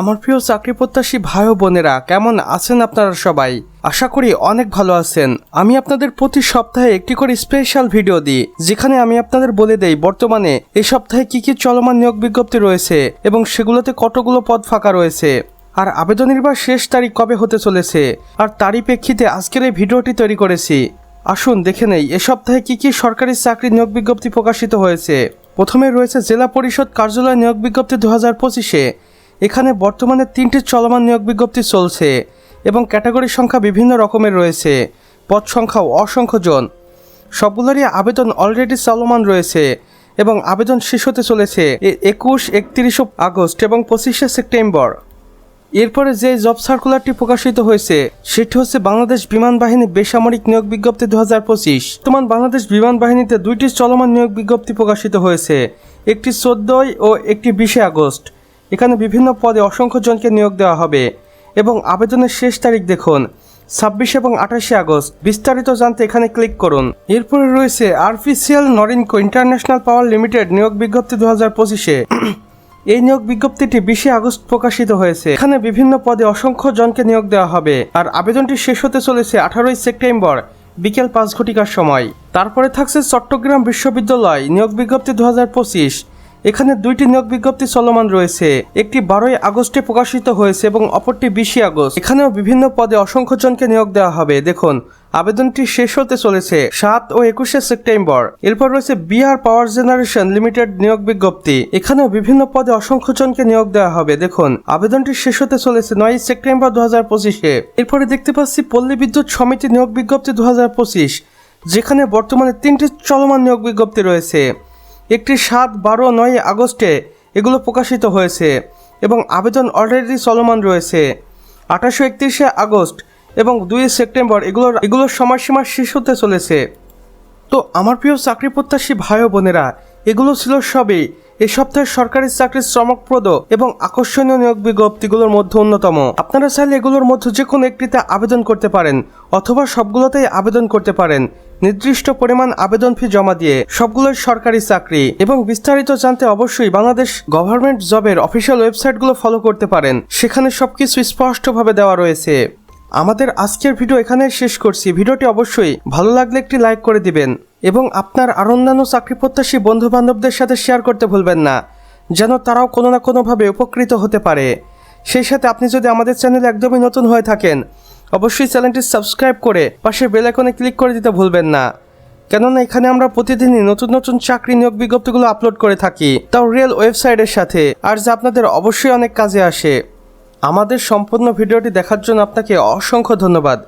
আমার প্রিয় চাকরি প্রত্যাশী ভাই বোনেরা, কেমন আছেন আপনারা সবাই? আশা করি অনেক ভালো আছেন। আমি আপনাদের প্রতি সপ্তাহে একটি করে স্পেশাল ভিডিও দিই, যেখানে আমি আপনাদের বলে দেই বর্তমানে এই সপ্তাহে কি কি চলমান নিয়োগ বিজ্ঞপ্তি রয়েছে এবং সেগুলোতে কতগুলো পদ ফাঁকা রয়েছে। আর আবেদনের বা শেষ তারিখ কবে হতে চলেছে, আর তারই প্রেক্ষিতে আজকের এই ভিডিওটি তৈরি করেছি। আসুন দেখে নেই, এ সপ্তাহে কি কি সরকারি চাকরি নিয়োগ বিজ্ঞপ্তি প্রকাশিত হয়েছে। প্রথমে রয়েছে জেলা পরিষদ কার্যালয় নিয়োগ বিজ্ঞপ্তি দু হাজার পঁচিশে। এখানে বর্তমানে তিনটি চলমান নিয়োগ বিজ্ঞপ্তি চলছে এবং ক্যাটাগরির সংখ্যা বিভিন্ন রকমের রয়েছে, পদ সংখ্যাও অসংখ্যজন সবগুলোরই আবেদন অলরেডি চলমান রয়েছে এবং আবেদন শেষ হতে চলেছে একুশ, একত্রিশ আগস্ট এবং পঁচিশে সেপ্টেম্বর। এরপরে যে জব সার্কুলারটি প্রকাশিত হয়েছে, সেটি হচ্ছে বাংলাদেশ বিমান বাহিনী বেসামরিক নিয়োগ বিজ্ঞপ্তি দু হাজার পঁচিশ। বর্তমান বাংলাদেশ বিমান বাহিনীতে দুইটি চলমান নিয়োগ বিজ্ঞপ্তি প্রকাশিত হয়েছে, একটি চোদ্দই ও একটি বিশে আগস্ট। এখানে বিভিন্ন পদে অসংখ্য জনকে নিয়োগ দেওয়া হবে এবং আবেদনের শেষ তারিখ দেখুন, ছাব্বিশ এবং আঠাশে আগস্ট। বিস্তারিত জানতে এখানে ক্লিক করুন। এরপরে রয়েছে RPCL Norinco international power limited নিয়োগ বিজ্ঞপ্তি দু হাজার পঁচিশে। এই নিয়োগ বিজ্ঞপ্তিটি বিশে আগস্ট প্রকাশিত হয়েছে। এখানে বিভিন্ন পদে অসংখ্য জনকে নিয়োগ দেওয়া হবে। আর আবেদনটি শেষ হতে চলেছে আঠারোই সেপ্টেম্বর, বিকেল পাঁচ ঘটিকার সময়। তারপরে থাকছে চট্টগ্রাম বিশ্ববিদ্যালয় নিয়োগ বিজ্ঞপ্তি দু হাজার পঁচিশ। এখানে দুইটি নিয়োগ বিজ্ঞপ্তি চলমান রয়েছে। একটি বারোই আগস্টে প্রকাশিত হয়েছে এবং অপরটি বিশে আগস্ট। এখানেও বিভিন্ন পদে অসংখ্য জনকে নিয়োগ দেওয়া হবে। দেখুন, আবেদনটি শেষ হতে চলেছে সাত ও একুশে সেপ্টেম্বর। এরপর রয়েছে বিহার পাওয়ার জেনারেশন লিমিটেড নিয়োগ বিজ্ঞপ্তি। এখানেও বিভিন্ন পদে অসংখ্য জনকে নিয়োগ দেওয়া হবে। দেখুন, আবেদনটি শেষ হতে চলেছে নয় সেপ্টেম্বর দু হাজার পঁচিশে। এরপরে দেখতে পাচ্ছি পল্লী বিদ্যুৎ সমিতি নিয়োগ বিজ্ঞপ্তি দু হাজার পঁচিশ, যেখানে বর্তমানে তিনটি চলমান নিয়োগ বিজ্ঞপ্তি রয়েছে। একটি সাত বারো নয় আগস্টে এগুলো প্রকাশিত হয়েছে এবং আবেদন অলরেডি চলমান রয়েছে। আঠাশো একত্রিশে আগস্ট এবং দুই সেপ্টেম্বর এগুলোর এগুলোর সময়সীমা শেষ হতে চলেছে। তো আমার প্রিয় চাকরি প্রত্যাশী ভাই বোনেরা, এগুলো ছিল সবই এ সপ্তাহের সরকারি চাকরির চমকপ্রদ এবং আকর্ষণীয় নিয়োগ বিজ্ঞপ্তিগুলোর মধ্যে অন্যতম। আপনারা চাইলে এগুলোর মধ্যে যে কোনো একটিতে আবেদন করতে পারেন অথবা সবগুলোতেই আবেদন করতে পারেন। নির্দিষ্ট পরিমাণ আবেদন ফি জমা দিয়ে সবগুলোই সরকারি চাকরি এবং বিস্তারিত জানতে অবশ্যই বাংলাদেশ গভর্নমেন্ট জবের অফিসিয়াল ওয়েবসাইটগুলো ফলো করতে পারেন। সেখানে সবকিছু স্পষ্টভাবে দেওয়া রয়েছে। আমাদের আজকের ভিডিও এখানে শেষ করছি। ভিডিওটি অবশ্যই ভালো লাগলে একটি লাইক করে দিবেন এবং আপনার আর অন্যান্য চাকরি প্রত্যাশী বন্ধু বান্ধবদের সাথে শেয়ার করতে ভুলবেন না, যেন তারাও কোনো না কোনোভাবে উপকৃত হতে পারে। সেই সাথে আপনি যদি আমাদের চ্যানেলে একদমই নতুন হয়ে থাকেন অবশ্যই চ্যানেলটি সাবস্ক্রাইব করে পাশে বেল আইকনে ক্লিক করে দিতে ভুলবেন না। কেননা এখানে আমরা প্রতিদিনই নতুন নতুন চাকরি নিয়োগ বিজ্ঞপ্তিগুলো আপলোড করে থাকি, তাও রিয়েল ওয়েবসাইটের সাথে, আর যা আপনাদের অবশ্যই অনেক কাজে আসে। আমাদের সম্পূর্ণ ভিডিওটি দেখার জন্য আপনাকে অসংখ্য ধন্যবাদ।